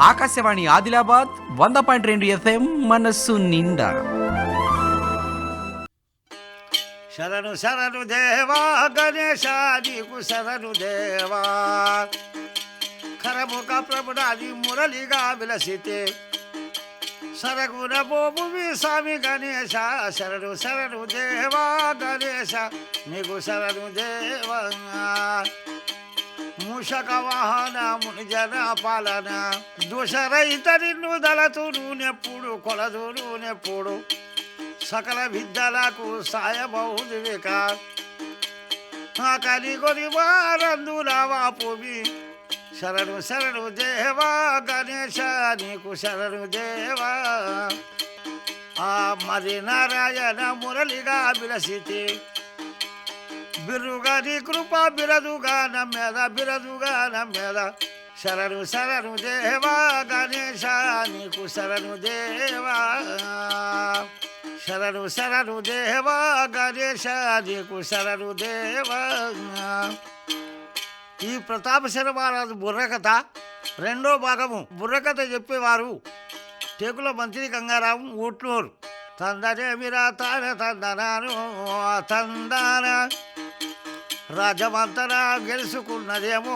ఆకాశవాణి ఆదిలాబాద్ వంద పాయింట్ రెండు ఎఫ్ఎం మనస్సు నిండా. శరణు శరణు దేవా గణేశ నీకు శరణు దేవా. ఖరముఖ ప్రభుడాది మురళిగా విలసితే. సరగుణ భూమి స్వామి గణేశ శరణు శరణు దేవా గణేశ నీకు శరణు దేవా. మూషక వాహన మునిజన పాలన. దోషరహిత నిన్ను దళతు నూనెప్పుడు కొలదు నూనెప్పుడు సకల విద్యలకు సాయబౌదివిక కొని వారందుల వాపువి శరణు శరణు దేవా గణేశ నీకు శరణు దేవా. ఆ మరి నారాయణ మురళిగా విలసితి. బిరుగా నీ కృప బిరదుగా నమ్మేద బిరదుగా నమ్మేద శరణు శరణు దేవా గణేశ నీకు శరణు దేవా. శరణు శరణు దేవా గణేశ నీకు శరణు దేవా. ఈ ప్రతాప శర్మరాజు బుర్రకథ రెండో భాగము. బుర్రకథ చెప్పేవారు టేకుల మంత్రి గంగారాం ఊట్లూరు తందనేమిరా తాన తందనాను తందాన రాజమంతన గెలుచుకున్నదేమో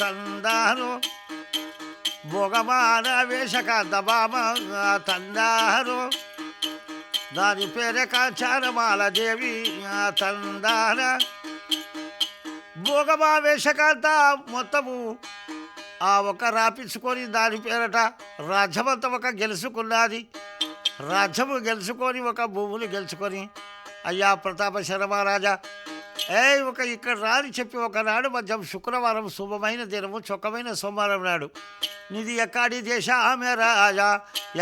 తందాను భోగమాన వేషకాంత బామ తందాను దాని పేరక చారమాల దేవి తందాన భోగమా వేషకాంత మొత్తము ఆ ఒక రాపించుకొని దాని పేరట రాజ్యమంతా ఒక గెలుచుకున్నది రాజ్యము గెలుచుకొని ఒక భూములు గెలుచుకొని అయ్యా ప్రతాప శర్మరాజా ఏ ఒక ఇక్కడ రాని చెప్పి ఒకనాడు మధ్యం శుక్రవారం శుభమైన దినము చొక్కమైన సోమవారం నాడు. నిధి ఎక్కడి దేశ ఆమె రాజా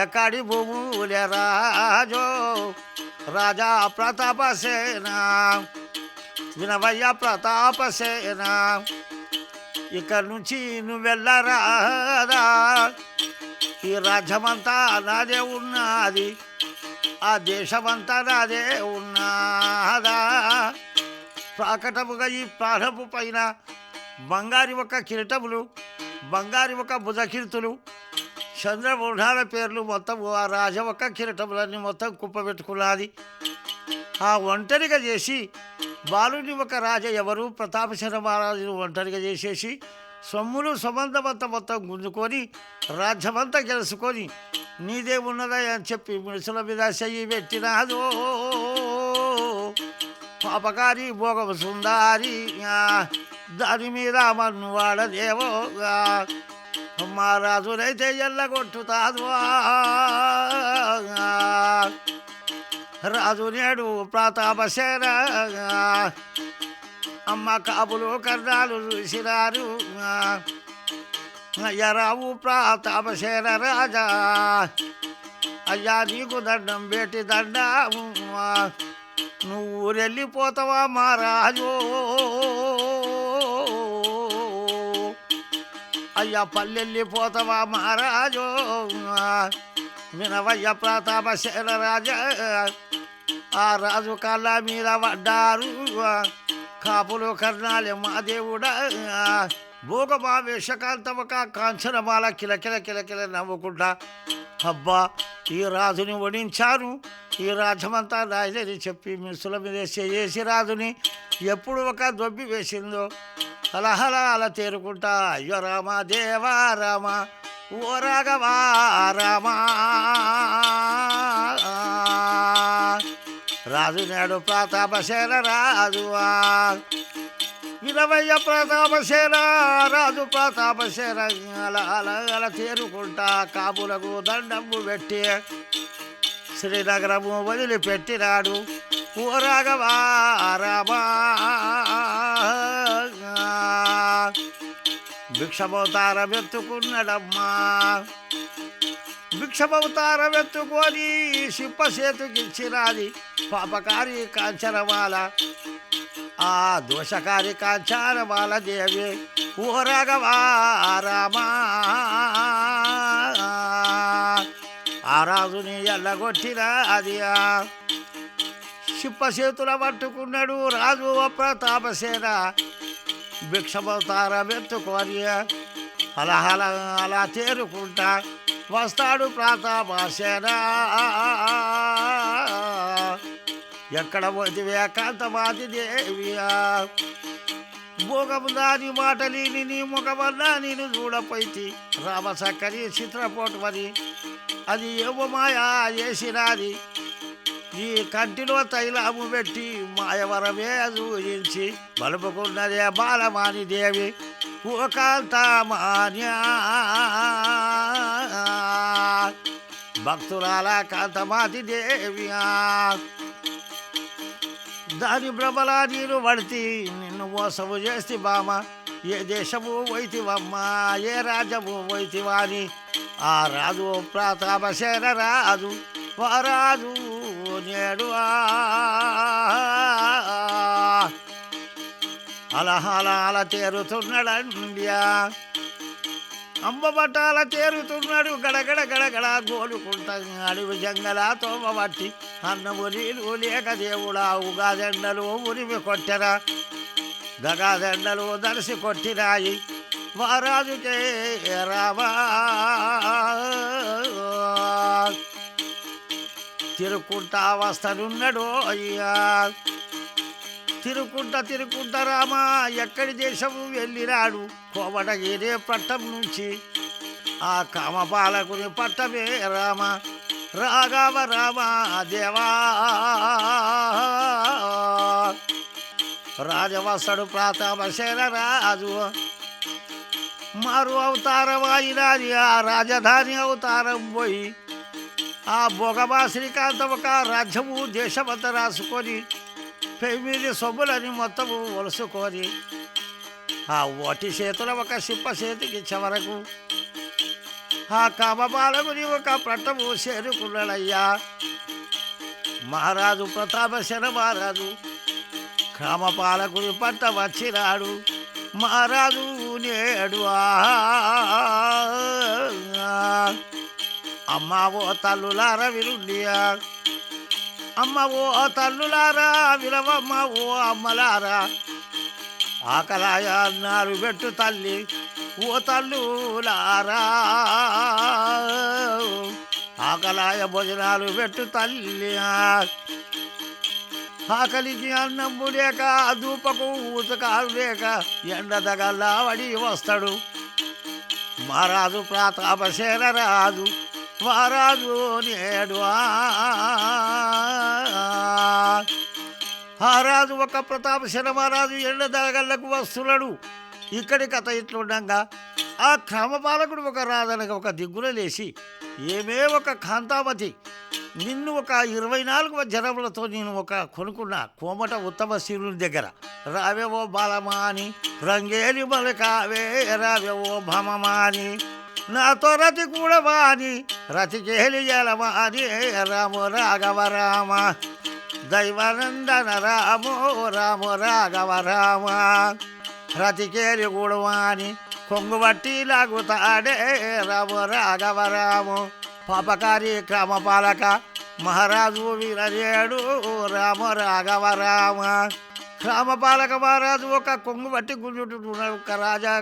ఎక్కడి భూములే రాజో. రాజా ప్రతాప సేన వినవయ్య ప్రతాప సేన ఇక్కడి నుంచి నువ్వెళ్ళరాదా ఈ రాజ్యమంతా నాదే ఉన్నది ఆ దేశమంతా నాదే ఉన్నదా. ప్రాకటముగా ఈ ప్రాణపు పైన బంగారి ఒక కిరీటములు బంగారి ఒక భుజకీర్తులు చంద్రమోఢాల పేర్లు మొత్తం ఆ రాజ ఒక కిరీటములన్నీ మొత్తం కుప్పబెట్టుకున్నది ఆ ఒంటరిగా చేసి బాలుని ఒక రాజ ఎవరు ప్రతాపశర మహారాజును ఒంటరిగా చేసేసి సొమ్ములు సంబంధమంతా మొత్తం గుంజుకొని రాజ్యమంతా గెలుచుకొని నీదే ఉన్నదా అని చెప్పి మనుషుల మీద చెయ్యి పెట్టినాదో. పాపకారి భోగ సుందారి దాని మీద మన్ను వాడదేవో మా రాజునైతే ఎల్లగొట్టుతాదు రాజు నేడు ప్రతాపసేన అమ్మ కాపులు కర్ణాలు చూసినారు అయ్యరావు ప్రతాపసేన రాజా అయ్యా నీకు దండం పెట్టి దండ నువ్వు ఊరెళ్ళిపోతావా మహారాజు? అయ్యా పల్లెళ్ళిపోతావా మహారాజు? వినవయ్య ప్రతాప శైలరాజ. ఆ రాజు కళ్ళ మీద పడ్డారు. కాపులు కర్ణాలి మా దేవుడా. భూగమా వేషకాంతమక కాంచనమాల కిలకిల కిలకిల నవ్వుకుంటా. అబ్బా ఈ రాజుని ఓడించాను ఈ రాజ్యమంతా రాజని చెప్పి మిసుల మీద చేసి రాజుని ఎప్పుడు ఒక దొబ్బి వేసిందో అలహల అలా తేరుకుంటా. అయ్యో రామ దేవా రామ ఓ రాఘవా రామా. రాజు నేడు ప్రతాపసేన రాజువా. ఇరవయ్య ప్రతాపసేన రాజు ప్రతాపసేన అల అల తేరుకుంటా కాపులకు దండము పెట్టి శ్రీనగరము వదిలిపెట్టినాడు. ఓ రాఘవా రామా భిక్షమవతారం ఎత్తుకున్నాడమ్మా. భిక్షమవతారం ఎత్తుకొని పాపకారి కాంచనమాల ఆ దోషకారి కాంచారమాల బాలదేవి ఓ రాఘవా రామా. ఆ రాజుని ఎల్లగొట్టిన అది. శిప్ప చేతుల పట్టుకున్నాడు రాజు ప్రతాపసేన. భిక్షమవుతార ఎత్తుకొని అలా అలా అలా చేరుకుంటా వస్తాడు ప్రతాపసేన. ఎక్కడ పోతివే కాంతమాతి దేవియా? భోగము దాని మాటలిని నీ ముఖమన్నా నేను చూడపోయి రామ సక్కని చిత్రపోటు మరి. అది ఏవో మాయా చేసినాది. ఈ కంటిలో తైలాము పెట్టి మాయవరమే చూయించి బలుపుకున్నదే బాలమాని దేవి. ఓ కాంతమాన్యా భక్తురాల కాంతమాతి దేవియా. దాని భ్రమలా నీరు పడితి నిన్ను మోసము చేస్తే బామ. ఏ దేశము వైతివమ్మా ఏ రాజము వైతివా అని. ఆ రాజు ప్రతాపసేన రాజు వారాజు నేడు ఆ. అలా అలా అంబ చేరుతున్నాడు. గడగడ గడగడ గోలుకుంట అడవి జంగల తోమబట్టి అన్నము లేక దేవుడా ఉగాదెండలు ఉరిమి కొట్టెరా. దగాదెండలు దర్శి కొట్టినాయి. మహారాజుకే రామా తిరుక్కుంటా వస్తానున్నాడు అయ్యా. తిరుకుంట తిరుకుంట రామా ఎక్కడి దేశము వెళ్ళినాడు? కోవటగిరే పట్టం నుంచి? ఆ కామపాలకుని పట్టమే రామ. రాఘవ రామ దేవా. రాజవసడు ప్రాతాపశేన రాజు. మారు అవతారం అయినది ఆ రాజధాని అవతారం పోయి ఆ భోగమా శ్రీకాంత ఒక రాజ్యము దేశమంతా రాసుకొని పెమిది సొమ్ములని మొత్తము వలుసుకొని ఆ ఒటి చేతుల ఒక సిప్ప చేతికి చివరకు ఆ కామబాలకుని ఒక పట్టము చేరుకున్నాడయ్యా. మహారాజు ప్రతాపశన మహారాజు కామపాలకుని పట్ట వచ్చినాడు. మహారాజు నేడు అమ్మావో అమ్మా ఓ తల్లులార విరుండియా అమ్మ ఓ తల్లులారా విలవమ్మ ఓ అమ్మలారా. ఆకలాయ అన్నారు పెట్టు తల్లి ఓ తల్లులారా. ఆకలాయ భోజనాలు పెట్టు తల్లి ఆకలికి అన్నము లేక దూపకు ఊతకాలు లేక ఎండ దగల్లావడి వస్తాడు. మహారాజు ప్రతాపసేన రాదు మహారాజు నేడు ఆ. రాజు ఒక ప్రతాప మహారాజు ఎండ దగల్లకు వస్తున్నాడు ఇక్కడి కథ ఇట్లుండగా ఆ క్రమపాలకుడు ఒక రాజనగా ఒక దిగ్గున లేచి ఏమే ఒక కాంతామతి నిన్ను ఒక ఇరవై నాలుగు జనములతో నేను ఒక కొనుక్కున్న కోమట ఉత్తమ శివుని దగ్గర రావేవో బాలమాని రంగేలి మలకావే రావేవో భమమాని నాతో రతి కూడా వాని రతికేలి జలమాని రాము రాఘవ రామ. దైవానందన రాము రాము రాఘవ రామ. రతికేలి గుడవాని కొంగు బట్టి లాగుతాడే రాము రాఘవ రాము. పాపకారి క్రమపాలక మహారాజు వీరజేడు రాము రాఘవ రామ. రామపాలక మహారాజు ఒక కొంగు బట్టి గుంజుటున్నాడు. ఒక రాజా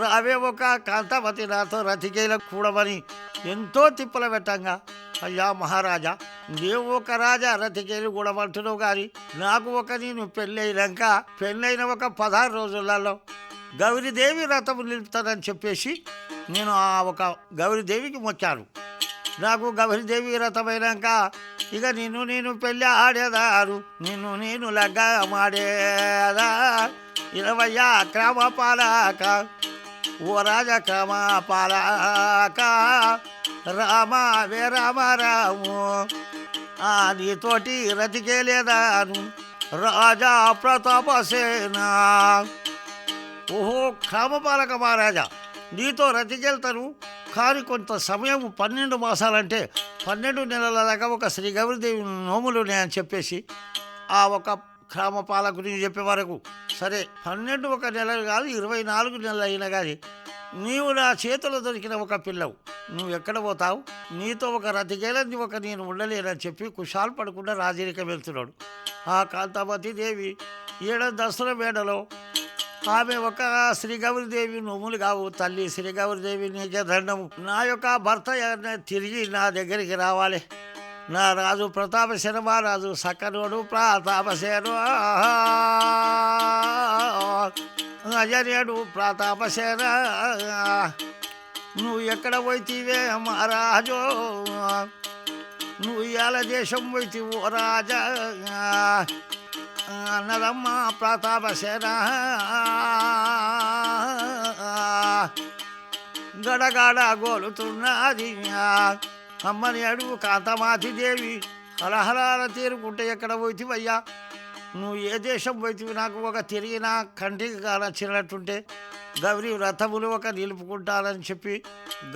రావే ఒక కాంతవతి నాతో రతికేల కూడమని ఎంతో తిప్పల పెట్టంగా. అయ్యా మహారాజా నేను ఒక రాజా రతికేలు కూడమంటున్నావు కానీ నాకు ఒక నేను పెళ్ళైనాక పెళ్ళైన ఒక పదహారు రోజులలో గౌరీదేవి రథము నిలుపుతానని చెప్పేసి నేను ఆ ఒక గౌరీదేవికి మొక్కాను. నాకు గౌరీదేవి రథమైనాక ఇక నిన్ను నేను పెళ్ళి ఆడేదారు నిన్ను నేను లగ్గమాడేదా ఇరవయ్యా క్రమ పాలక ఓ రాజ క్రమ పాలక రామ వే రామ రాము ఆ నీతోటి రతికేలేదాను రాజా ప్రతాపసేనా. ఓహో క్రమపాలక మహారాజా నీతో రతికెళ్తాను కానీ కొంత సమయం పన్నెండు మాసాలంటే పన్నెండు నెలల దాకా ఒక శ్రీ గౌరీదేవి నోములు ఉన్నాయని చెప్పేసి ఆ ఒక గ్రామపాలకుని చెప్పే వరకు సరే పన్నెండు ఒక నెలలు కాదు ఇరవై నాలుగు నెలలు అయినా కానీ నీవు నా చేతిలో దొరికిన ఒక పిల్లవు. నువ్వు ఎక్కడ పోతావు? నీతో ఒక రతికేలని ఒక నేను ఉండలేనని చెప్పి కుషాలు పడకుండా రాజరికం వెళ్తున్నాడు. ఆ కాంతామతి దేవి ఏడ దసరా మేడలో ఆమె ఒక శ్రీ గౌరిదేవి కావు తల్లి. శ్రీ గౌరిదేవి నీకే దండము. నా యొక్క భర్త తిరిగి నా దగ్గరికి రావాలి. నా రాజు ప్రతాప శర్మరాజు సక్కనోడు ప్రతాపసేను అజనేడు ప్రతాపసేన నువ్వు ఎక్కడ పోయితీవే మహారాజు? నువ్వు ఇవాళ దేశం పోయితీవు ఓ రాజా? అన్నదమ్మ ప్రతాపసేన గడగడ గోలుతున్నది. అమ్మని అడుగు కాంతమాతి దేవి. హలహలాల తీరుకుంటే ఎక్కడ పోయితివయ్యా? నువ్వు ఏ దేశం పోయితివి? నాకు ఒక తిరిగిన కంటికి కానచ్చినట్టుంటే గౌరీ వ్రతములు ఒక నిలుపుకుంటానని చెప్పి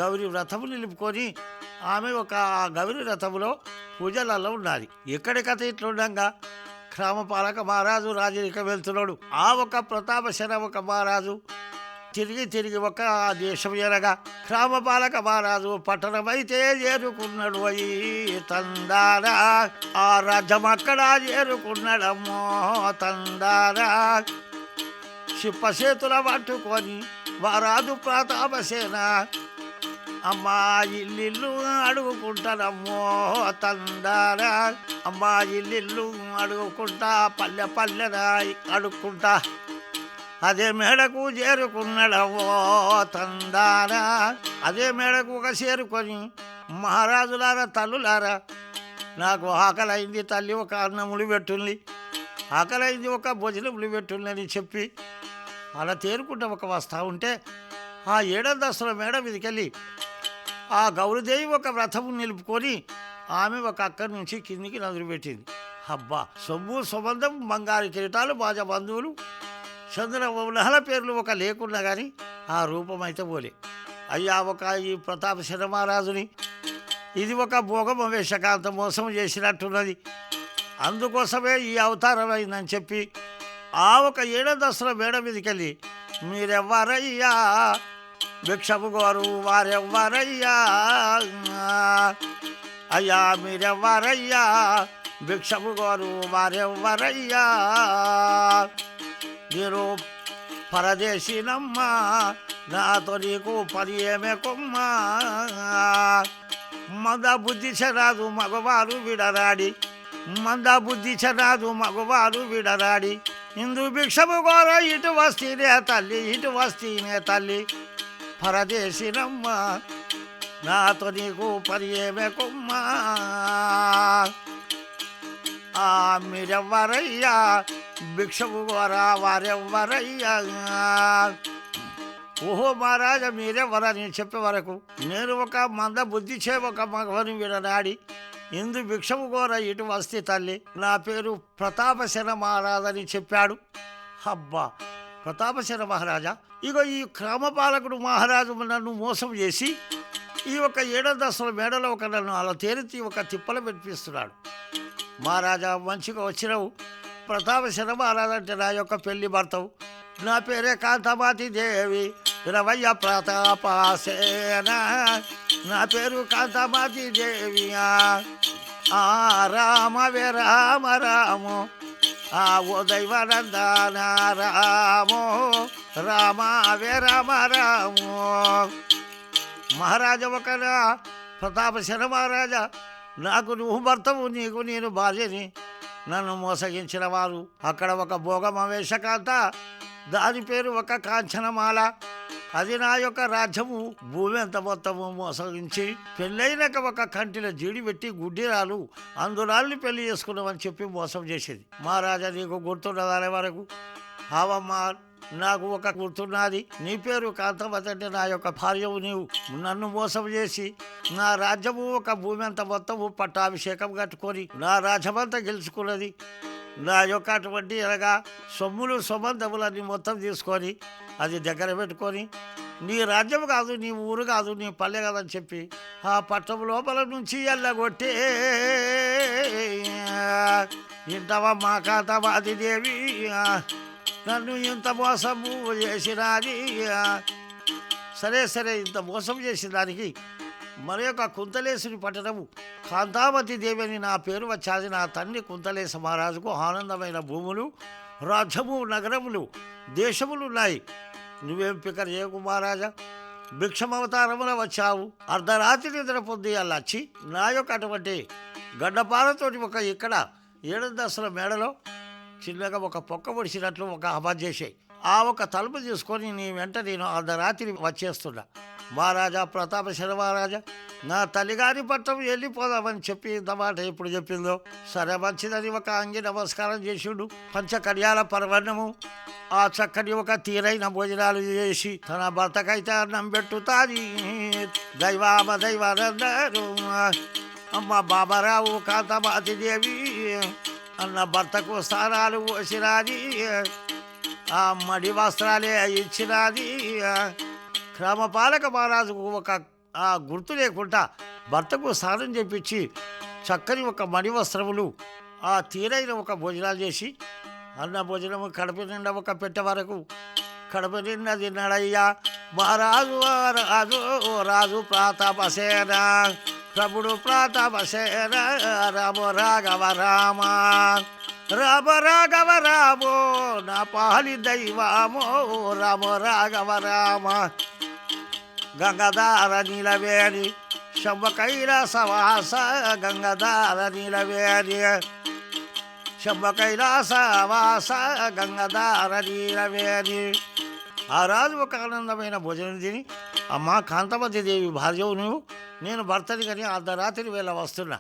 గౌరీ వ్రతము నిలుపుకొని ఆమె ఒక గౌరీ రథములో పూజలలో ఉన్నది. ఎక్కడి కథ ఇట్లుండగా? గ్రామపాలక మహారాజు రాజరిక వెళ్తున్నాడు. ఆ ఒక ప్రతాపశన ఒక మహారాజు. తిరిగి తిరిగి ఒక దేశం ఎరగా గ్రామపాలక మహారాజు పట్టణమైతే చేరుకున్నాడు. అయి తందారా ఆ రాజ్యం అక్కడ చేరుకున్నాడమ్మో తందారా. చిప్పసేతుల పట్టుకొని వారాజు ప్రతాపసేన అమ్మా ఇల్లు అడుగుకుంటానమ్మో తందారా అమ్మా ఇల్లు అడుగుకుంటా పల్లె పల్లెరా అడుక్కుంటా. అదే మేడకు చేరుకున్నాడవో తందారా అదే మేడకు ఒక చేరుకొని మహారాజులారా తల్లులారా నాకు ఆకలైంది తల్లి ఒక అన్నముడి పెట్టుంది ఆకలైంది ఒక భోజనములు పెట్టుంది అని చెప్పి అలా తేరుకుంటే ఒక వస్తా ఉంటే ఆ ఏడంతస్తుల మేడ మీదకెళ్ళి ఆ గౌరదేవి ఒక వ్రతము నిలుపుకొని ఆమె ఒక అక్కడి నుంచి కిందికి నదులు పెట్టింది అబ్బా! సొమ్ము సుబంధం బంగారు కిరీటాలు బాజ బంధువులు చంద్ర నహల పేర్లు ఒక లేకున్నా కానీ ఆ రూపం అయితే పోలే. అయ్యా ఒక ఈ ప్రతాప శర్మారాజుని ఇది ఒక భోగమ వేషకాంత మోసం చేసినట్టున్నది. అందుకోసమే ఈ అవతారం అయిందని చెప్పి ఆ ఒక ఏడో దసరా మేడ మీదకెళ్ళి మీరెవ్వరయ్యా? భిక్షపు గోరు వారెవ్వరయ్యా? అయ్యా మీరెవ్వరయ్యా? భిక్షపు గోరు వారెవ్వరయ్యా? మీరు పరదేశీనమ్మా నాతో నీకు పని ఏమే కొమ్మా మంద బుద్ధి చెరాదు మగవారు విడరాడి మంద బుద్ధి చెరాదు మగవారు విడరాడి. ఇందు భిక్షము గోర ఇటు వస్తీనే తల్లి ఇటు వస్తీనే తల్లి. పరదేశినమ్మా. నాతో నీకు పని కొమ్మ. ఆ మీరెవ్వరయ్యా? భిక్షకు కోరా వారెవ్వరయ్యా? ఓహో మహారాజా మీరెవ్వరని చెప్పే వరకు నేను ఒక మంద బుద్ధి చే ఒక మగవని విడనాడి ఇందు భిక్షము కోర ఇటు వస్తే తల్లి నా పేరు ప్రతాపసేన మహారాజని చెప్పాడు. అబ్బా ప్రతాపశర మహారాజా ఇగో ఈ క్రమపాలకుడు మహారాజు నన్ను మోసం చేసి ఈ ఒక ఏడంతస్తుల మేడలో ఒక నన్ను అలా తేరితి ఒక తిప్పలు పెట్టిస్తున్నాడు మహారాజా మంచిగా వచ్చినావు. ప్రతాపశర మహారాజా అంటే నా యొక్క పెళ్ళి భర్తవు. నా పేరే కాంతమాతి దేవి. రవయ్య ప్రతాపాసేన. నా పేరు కాంతమాతి దేవియా ఆ రామవే రామ రాము. ఆ ఓ దైవనందన రామో రామ రామో మహారాజా ఒక ప్రతాపసేన మహారాజా నాకు నువ్వు భర్తవు నీకు నేను భార్యని. నన్ను మోసగించిన వారు అక్కడ ఒక భోగమ వేషకాంత దాని పేరు ఒక కాంచనమాల. అది నా యొక్క రాజ్యము. భూమి ఎంత మొత్తము మోసగించి పెళ్ళైనాక ఒక కంటిలో జీడి పెట్టి గుడ్డిరాలు అందురాల్ని పెళ్ళి చేసుకున్నామని చెప్పి మోసం చేసేది. మహారాజా నీకు గుర్తున్నదానే వరకు? ఆవమ్మ నాకు ఒక గుర్తున్నది. నీ పేరు కాంతవతి అంటే నా యొక్క భార్యవు నీవు. నన్ను మోసం చేసి నా రాజ్యము ఒక భూమి అంత మొత్తము పట్టాభిషేకం కట్టుకొని నా రాజ్యమంతా గెలుచుకున్నది. నా యొక్క అటువంటి ఎలాగా సొమ్ములు సుబంధములన్నీ మొత్తం తీసుకొని అది దగ్గర పెట్టుకొని నీ రాజ్యం కాదు నీ ఊరు కాదు నీ పల్లె కాదని చెప్పి ఆ పట్టం లోపల నుంచి ఎల్లగొట్టే. ఇంటవా మా కాంతవాది దేవి? నన్ను ఇంత మోసము చేసినది? సరే సరే ఇంత మోసం చేసిన దానికి మన యొక్క కుంతలేశుని పట్టణము కాంతామతి దేవిని నా పేరు వచ్చాది నా తండ్రి కుంతలేశ మహారాజుకు ఆనందమైన భూములు రాజ్యము నగరములు దేశములు ఉన్నాయి. నువ్వేం పికర్ చేయకు మహారాజా. భిక్షమవతారమున వచ్చావు. అర్ధరాత్రి నిద్ర పొద్దు వచ్చి నా యొక్క అటువంటి గడ్డపాలతోటి ఒక ఇక్కడ ఏడు దశల మేడలో చిన్నగా ఒక పొక్క పొడిచినట్లు ఒక అమలు చేసాయి ఆ ఒక తలుపు తీసుకొని నీ వెంట నేను అర్ధరాత్రి వచ్చేస్తున్నా. మహారాజా ప్రతాప మహారాజా నా తల్లిగారి పట్టం వెళ్ళిపోదామని చెప్పి ఇంతమాట ఎప్పుడు చెప్పిందో? సరే మంచిదని ఒక అంగి నమస్కారం చేసిండు. పంచ పర్వణము. ఆ చక్కని ఒక తీరైన భోజనాలు చేసి తన భర్తకైతే అన్నం పెట్టుతాది. దైవామ దైవానందరు. అమ్మ బాబారావు కాంతమాతిదేవి అన్న భర్తకు స్థానాలు పోసినాది. ఆ మడి వస్త్రాలే ఇచ్చినాది. క్రమపాలక మహారాజుకు ఒక ఆ గుర్తు లేకుండా భర్తకు స్నానం చేపించి చక్కని ఒక మణి వస్త్రములు ఆ తీరైన ఒక భోజనాలు చేసి అన్న భోజనము కడప నిండా ఒక పెట్టె వరకు కడప నిండా తిన్నాడయ్యా. మహారాజు రాజు ఓ రాజు ప్రాతాపసేన ప్రభుడు ప్రాతాపసేన రామ రాఘవ రామ రామ రాఘవ రామో నా పాలి దైవామో రామ రాఘవ రామ. గంగధార నీలవేణి శంభ కైలాసవాస గంగధార నీలవేణి. శంభ కైలాసవాస గంగధార నీలవేణి. ఆ రాజు ఒక ఆనందమైన భోజనం తిని అమ్మా కాంతమతి దేవి భార్యవు నువ్వు? నేను భర్తని కానీ అర్ధరాత్రి వేళ వస్తున్నా.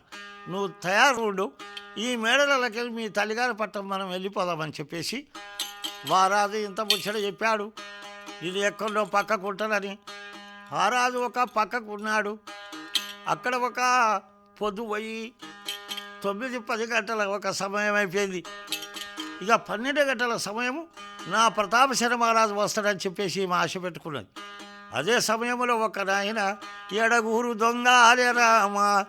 నువ్వు తయారు ఉండు. ఈ మేడలకి మీ తల్లిగారి పట్టం మనం వెళ్ళిపోదామని చెప్పేసి. వారాజు ఇంత ముచ్చట చెప్పాడు. ఇది ఎక్కడో పక్క కుట్టనని ఆ రాజు ఒక పక్కకు ఉన్నాడు. అక్కడ ఒక పొద్దు పోయి తొమ్మిది పది గంటల ఒక సమయం అయిపోయింది. ఇక పన్నెండు గంటల సమయము నా ప్రతాప శర్మరాజు వస్తాడని చెప్పేసి మా ఆశ పెట్టుకున్నది. అదే సమయంలో ఒక నాయన ఎడగూరు దొంగ అరే రామ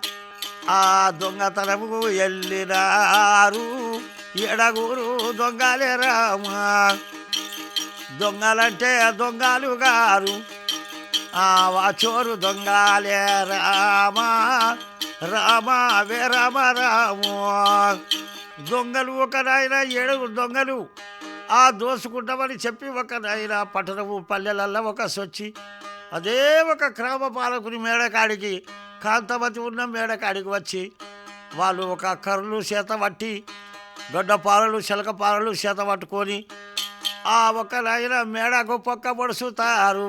ఆ దొంగతనము ఎల్లినారు. ఎడగూరు దొంగలే రామ దొంగలంటే దొంగలు గారు. ఆ వాచోరు దొంగలే రామా రామ వే రామ రాము. దొంగలు ఒక నాయన ఏడుగురు దొంగలు. ఆ దోసుకుంటామని చెప్పి ఒక నాయన పట్టణము పల్లెలల్లో ఒక సొచ్చి అదే ఒక గ్రామ పాలకుని మేడకాడికి కాంతమతి ఉన్న మేడకాడికి వచ్చి వాళ్ళు ఒక కర్రలు చేత పట్టి గడ్డ పాలలు చిలక పాలలు చేత పట్టుకొని ఆ ఒక నాయన మేడకు పక్క పడుచుతారు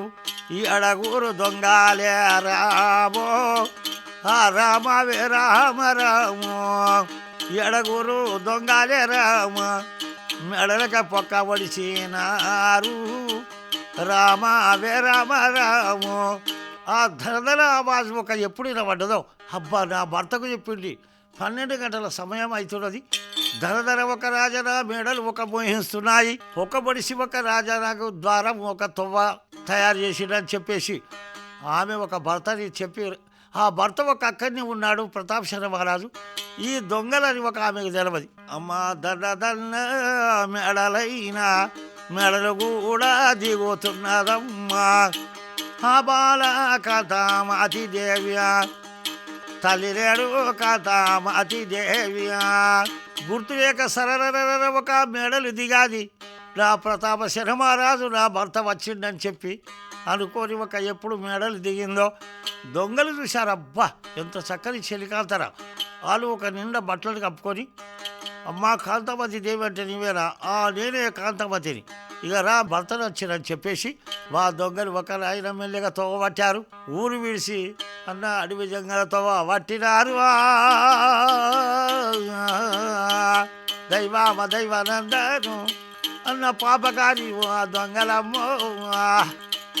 ఈ అడగూరు దొంగలే రామో. ఆ రామవే రామ రామో. ఎడగూరు దొంగలే రామ. మెడలక పొక్క పడిచినారు రామ అవే రామ రామో. ఆ ధరధర ఆవాజ్ ఒక ఎప్పుడు వినబడ్డదో అబ్బా నా భర్తకు చెప్పింది. పన్నెండు గంటల సమయం అవుతున్నది ధరధర ఒక రాజన మేడలు ఒక మోహిస్తున్నాయి. ఒక బడిసి ఒక రాజనకు ద్వారం ఒక తొవ్వ. తయారు చేసిండని చెప్పేసి ఆమె ఒక భర్తని చెప్పి ఆ భర్త ఒక అక్కడిని ఉన్నాడు ప్రతాప్ శర్మ మహారాజు ఈ దొంగలని ఒక ఆమెకు తెలవది. అమ్మ దడ దన్న మెడలైన మెడలు కూడా దిగుతున్నదమ్మా ఆ బాల కథామతి దేవ్యా తల్లి లేడు కథామతి దేవ్యా గుర్తులేక ఒక మెడలు దిగాది. నా ప్రతాప శరమహారాజు నా భర్త వచ్చిండని చెప్పి అనుకోని ఒక ఎప్పుడు మెడలు దిగిందో దొంగలు చూశారు అబ్బా ఎంత చక్కని చెలికాంతరా వాళ్ళు ఒక నిండా బట్టలు కప్పుకొని అమ్మా కాంతమతి దేవి అంటే నీవేనా ఆ నేనే కాంతమతిని ఇక రా భర్తను వచ్చిరని చెప్పేసి మా దొంగలు ఒక ఆయన మెల్లగా తోవ పట్టారు ఊరు విడిసి అన్న అడవి జంగల తోవ పట్టినారు ఆ, దైవామ దైవానందను అన్న పాపకారి ఆ దొంగలమ్మో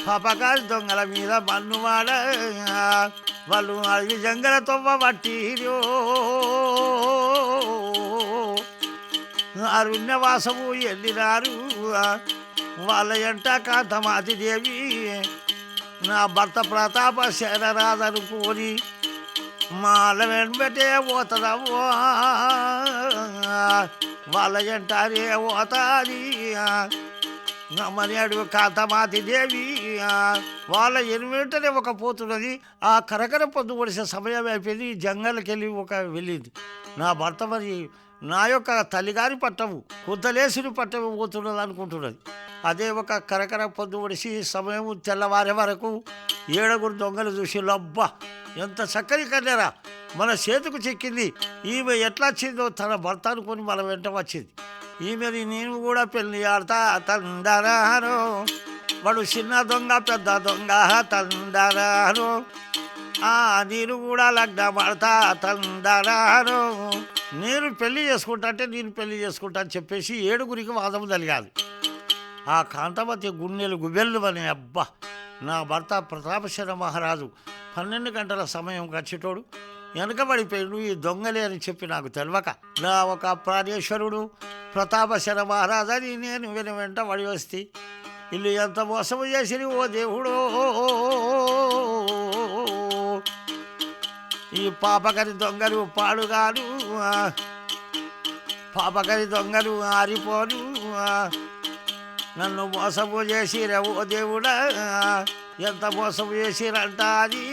పాపకారి దొంగల మీద మన్నువాడ వాళ్ళు అడవి జంగల తొవ్వ పట్టిరో అరుణ్యవాసము వెళ్ళినారు వాళ్ళ ఎంట కాంతమాతి దేవి నా భర్త ప్రతాప శరరాదనుకోని మాల వెంబటే పోతదవ్వో వాళ్ళ ఎంటారే పోతాది. మరి అడుగు కాంతమాతి దేవి. వాళ్ళ ఎనిమిటనే ఒక పోతున్నది. ఆ కరకర పొద్దు పొడిసే సమయం అయిపోయింది. జంగల్కి వెళ్ళి ఒక వెళ్ళింది. నా భర్త మరి నా యొక్క తల్లిగారి పట్టము కుంతలేసుని పట్టము పోతున్నది అనుకుంటున్నది. అదే ఒక కరకర పొద్దు ఒడిసి సమయం తెల్లవారే వరకు ఏడుగురు దొంగలు చూసి లబ్బా ఎంత చక్కని కన్నెరా! మన చేతికి చిక్కింది. ఈమె ఎట్లా వచ్చిందో తన భర్త అనుకొని మన వెంట వచ్చింది. ఈమెని నేను కూడా పెళ్ళి ఆడతా తందరాను వాడు చిన్న దొంగ పెద్ద దొంగ తందరాను ఆ నేను కూడా లగ్న పడతా తందరాను. నేను పెళ్ళి చేసుకుంటా అంటే నేను పెళ్ళి చేసుకుంటా అని చెప్పేసి ఏడుగురికి వాదం కలిగాది ఆ కాంతమతి గుండెలు గుబెల్లు అని అబ్బా. నా భర్త ప్రతాపశర మహారాజు పన్నెండు గంటల సమయం వచ్చేటోడు వెనకబడిపోయాడు ఈ దొంగలే అని చెప్పి నాకు తెలియక నా ఒక ప్రాణేశ్వరుడు ప్రతాపశర మహారాజు అని నేను వెను వెంట వడి వస్తే ఇల్లు ఎంత మోసము చేసి ఓ దేవుడు! ఈ పాపకరి దొంగలు పాడుగాను పాపకరి దొంగలు ఆరిపోను నన్ను మోసము చేసిరా దేవుడా ఎంత మోసము చేసిరంట అది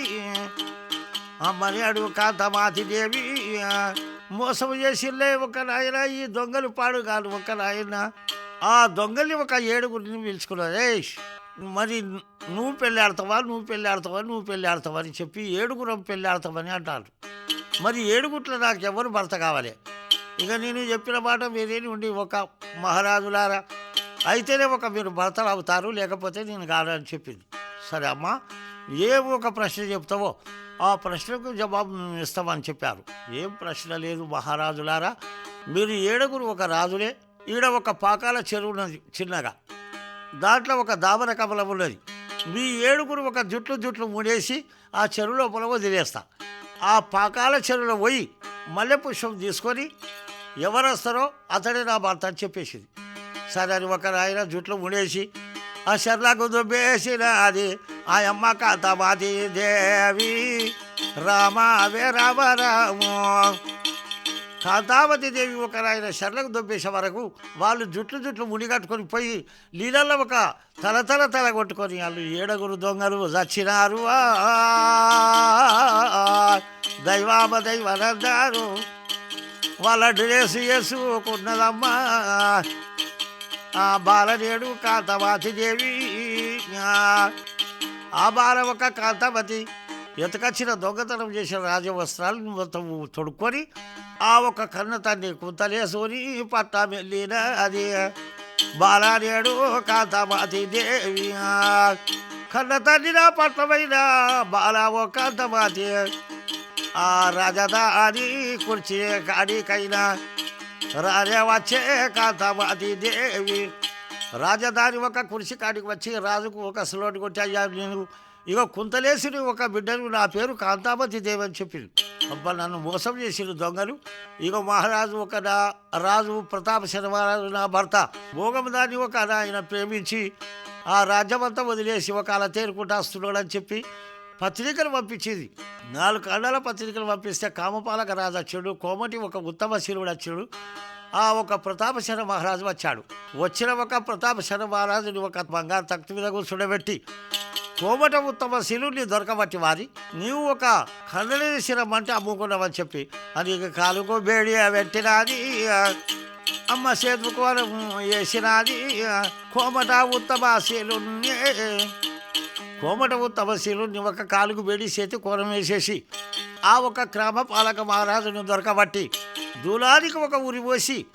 అమ్మని అడుగు కాంతమాతి దేవి మోసము చేసిలే ఒక నాయన ఈ దొంగలు పాడు కాదు ఒక నాయన. ఆ దొంగల్ని ఒక ఏడుగురిని పిలుచుకున్నారు మరి నువ్వు పెళ్ళాడతావా నువ్వు పెళ్ళాడతావా నువ్వు పెళ్ళాడతావని అని చెప్పి ఏడుగురం పెళ్ళాడతామని అంటారు. మరి ఏడుగుట్లో నాకు భర్త కావాలి? ఇక నేను చెప్పిన మాట మీరేని ఉండి ఒక మహారాజులారా అయితేనే ఒక మీరు భర్తలు అవుతారు లేకపోతే నేను కాదని చెప్పింది. సరే అమ్మా ఏ ఒక ప్రశ్న చెప్తావో ఆ ప్రశ్నకు జవాబు మేము ఇస్తామని చెప్పారు. ఏం ప్రశ్న లేదు మహారాజులారా మీరు ఏడుగురు ఒక రాజులే ఈడ ఒక పాకాల చెరువు ఉన్నది చిన్నగా. దాంట్లో ఒక దామర కమలం ఉన్నది. మీ ఏడుగురు ఒక జుట్లు జుట్లు ముడేసి ఆ చెరువు లోపల వదిలేస్తా. ఆ పాకాల చెరువులో పోయి మల్లె పుష్పం తీసుకొని ఎవరు వస్తారో అతడే నా భర్త అని చెప్పేసింది. సరే అని ఒక ఆయన జుట్లు ముడేసి ఆ చెర్లకు దుబ్బేసిన అది ఆ అమ్మ కాతమాది దేవి. రామావే రామ రామో. శాంతావతి దేవి ఒక ఆయన శరణకు దొబ్బేసే వరకు వాళ్ళు జుట్లు జుట్లు మునిగట్టుకొని పోయి నీళ్ళల్లో ఒక తల తల తల కొట్టుకొని వాళ్ళు ఏడుగురు దొంగలు చచ్చినారు. ఆ, దైవామ దైవనందారు వాళ్ళ డ్రెస్ వేసుకున్నదమ్మా. ఆ బాలనేడు కాంతమాతి దేవి. ఆ, బాల ఒక కాంతమతి ఎతకచ్చిన దొంగతనం చేసిన రాజవస్త్రాలను మొత్తం తొడుక్కొని ఆ ఒక కన్న తండ్రి కుంతలేసుకొని పట్టా మెల్లిన అది. బాలనేడు కాంతమాతి దేవి ఆ, కన్న తండ్రి నా పట్టమైన బాల ఒక కాంతమాతి. ఆ రాజధాని కుర్చీ కాడికైనా రాజే వచ్చే కాంతమాతి దేవి రాజధాని ఒక కుర్చీ కాడికి వచ్చి రాజుకు ఒక స్లోట్ కొట్టి అయ్యా నేను. ఇక కుంతలేసిన ఒక బిడ్డను నా పేరు కాంతామతి దేవి అని చెప్పింది. అబ్బా నన్ను మోసం చేసిన దొంగలు. ఇక మహారాజు ఒక నా రాజు ప్రతాప శర్మరాజు నా భర్త. భోగం దాన్ని ఒక ఆయన ప్రేమించి ఆ రాజ్యమంతా వదిలేసి ఒక అలా తేరుకుంటా వస్తున్నాడు అని చెప్పి పత్రికలు పంపించింది. నాలుగు ఖండాల పత్రికలు పంపిస్తే కామపాలక రాజు వచ్చాడు కోమటి ఒక ఉత్తమ శిరువుడు వచ్చాడు ఆ ఒక ప్రతాపశర మహారాజు వచ్చాడు. వచ్చిన ఒక ప్రతాపశర మహారాజుని ఒక బంగారు తక్తి మీద కూర్చుండబెట్టి కోమట ఉత్తమ శిలువుని దొరకబట్టి వారి. నీవు ఒక ఖండలేని శిరం అంటే అమ్ముకున్నావని చెప్పి. అది ఇక కాలుకో బేడి పెట్టినది అమ్మ చేతుకు వేసినది కోమట ఉత్తమ శిలుని. కోమట తపస్సులు ఒక కాలుకు బేడి చేతి కూరం వేసేసి ఆ ఒక క్రమ పాలక మహారాజును దొరకబట్టి దూలానికి ఒక ఉరి పోసి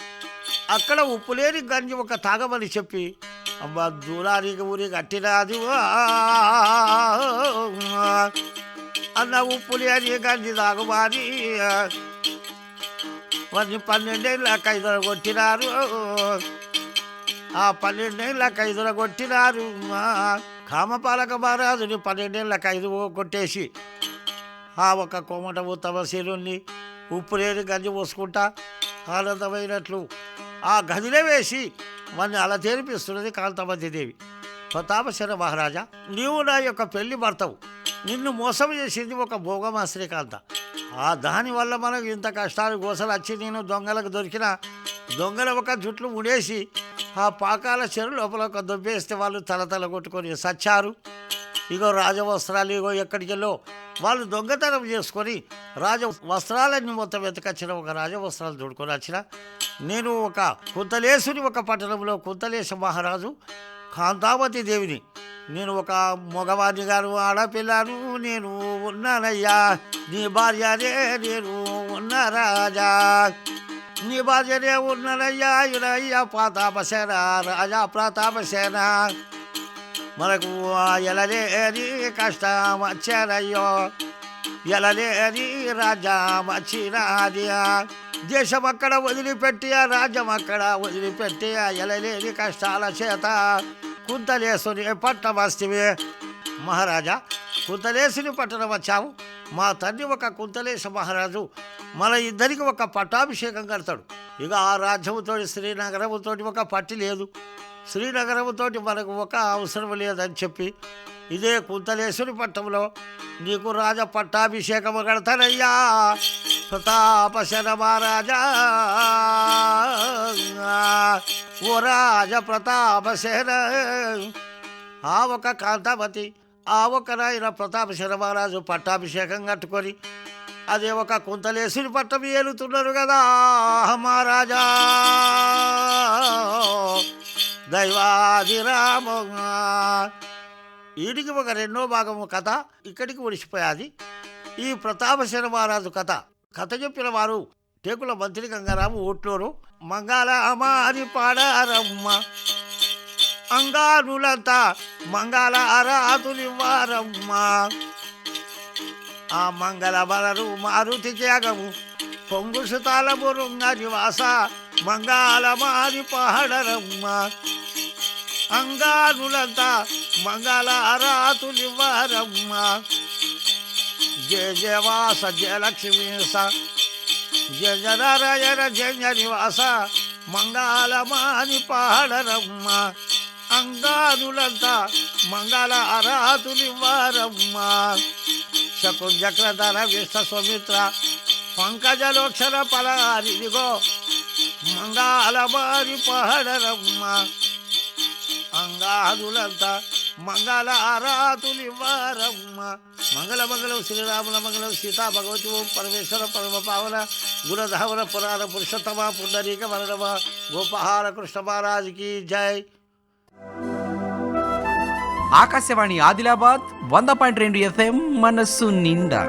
అక్కడ ఉప్పులేని గంజి ఒక తాగమని చెప్పి అబ్బా దూరానికి ఊరికి కట్టినది అన్న ఉప్పు లేని గంజి తాగుమాని వారిని పన్నెండేళ్ళ ఖైదర కొట్టినారు. ఆ పన్నెండేళ్ళ ఖైదుల కొట్టినారు. కామపాలక మహారాజుని పన్నెండేళ్ళ ఖైదు కొట్టేసి ఆ ఒక కోమట ఉత్తమ శీలుని ఉప్పు లేని గంజి పోసుకుంటా ఆనందమైనట్లు ఆ గదిలో వేసి మన అలా తెరిపిస్తున్నది కాంతమతి ప్రతాపశర మహారాజా నీవు నా యొక్క పెళ్ళి భర్తవు. నిన్ను మోసం చేసింది ఒక భోగమా శ్రీకాంత? ఆ దానివల్ల మనకు ఇంత కష్టాలు గోసలు వచ్చి నేను దొంగలకు దొరికిన దొంగల ఒక జుట్లు ముడేసి ఆ పాకాల చెరు లోపల ఒక దొబ్బేస్తే వాళ్ళు తల తల కొట్టుకొని సచ్చారు. ఇగో రాజవస్త్రాలు ఇగో ఎక్కడికెళ్ళో వాళ్ళు దొంగతనం చేసుకొని రాజ వస్త్రాలన్నీ మొత్తం వెతకచ్చిన ఒక రాజవస్త్రాలు దుడుకొని వచ్చిన నేను ఒక కుంతలేశుని ఒక పట్టణంలో కుంతలేశ మహారాజు కాంతావతి దేవిని. నేను ఒక మగవాణి గారు ఆడపిల్లను నేను ఉన్నానయ్యా. నీ భార్యనే నేను ఉన్న రాజా. నీ భార్యనే ఉన్నానయ్యా ఇరయ్యా ప్రతాపసేన రాజా ప్రతాపసేన. మనకు ఎలలేని కష్టం వచ్చారయ్యో ఎలలేని రాజా వచ్చినాదియా దేశం అక్కడ వదిలిపెట్టి ఆ రాజ్యం అక్కడ వదిలిపెట్టి ఆ ఎలలేని కష్టాల చేత కుంతలేసుని పట్టణం వస్తే మహారాజా కుంతలేసుని పట్టణం వచ్చావు మా తండ్రి ఒక కుంతలేశ మహారాజు మన ఇద్దరికి ఒక పట్టాభిషేకం కడతాడు. ఇక ఆ రాజ్యముతో శ్రీనగరముతో ఒక పట్టి లేదు. శ్రీనగరముతో మనకు ఒక అవసరం లేదని చెప్పి ఇదే కుంతలేశ్వరి పట్టంలో నీకు రాజ పట్టాభిషేకం కడతానయ్యా. ప్రతాపశన మహారాజా. ఓ రాజ ప్రతాపశన. ఆ ఒక కాంతావతి ఆ ఒక నాయన ప్రతాపశన మహారాజు పట్టాభిషేకం కట్టుకొని అదే ఒక కుంతలేసుని పట్టం ఏలుతున్నారు కదా మహారాజా. దైవాదిరామ. వీడికి ఒక రెండో భాగము కథ ఇక్కడికి ఒడిసిపోయాది ఈ ప్రతాప శర్మారాజు కథ. కథ చెప్పిన వారు టేకుల మంత్రి గంగారాము ఓట్లోరు మంగళ అమారి పాడారమ్మ అంగారులంతా మంగళ అరాతులివ్వారమ్మ ఆ మంగళ బలరు మారుతి త్యాగము పొంగు సుతాల రుంగ నివాస మంగళ మారి పాడరమ్మ. అంగారులంతా మంగళ అరాతులివ్వారమ్మ జయ జయవాస జయలక్ష్మీ జయ జనారాయణ జయ నివాస. మంగళమాని పాడరమ్మ. అంగారులంతా మంగళ అరాతులివ్వారమ్మ శకుంజక్రధర విష్ణ సుమిత్ర పంకజలోక్షర పలారిదిగో మంగళమాని పాడరమ్మ. అంగాదులంతా మంగళ ఆరాతులివ్వారమ్మ మంగళ మంగళం శ్రీరాముల మంగళం సీతా భగవతి ఓం పరమేశ్వర పరమ పావన గుణధావన పురాణ పురుషోత్తమ పుండరీక వరణమ గోపహార కృష్ణ మహారాజుకి జై. ఆకాశవాణి ఆదిలాబాద్ వంద పాయింట్ రెండు ఎఫ్ఎం మనస్సు నిండా.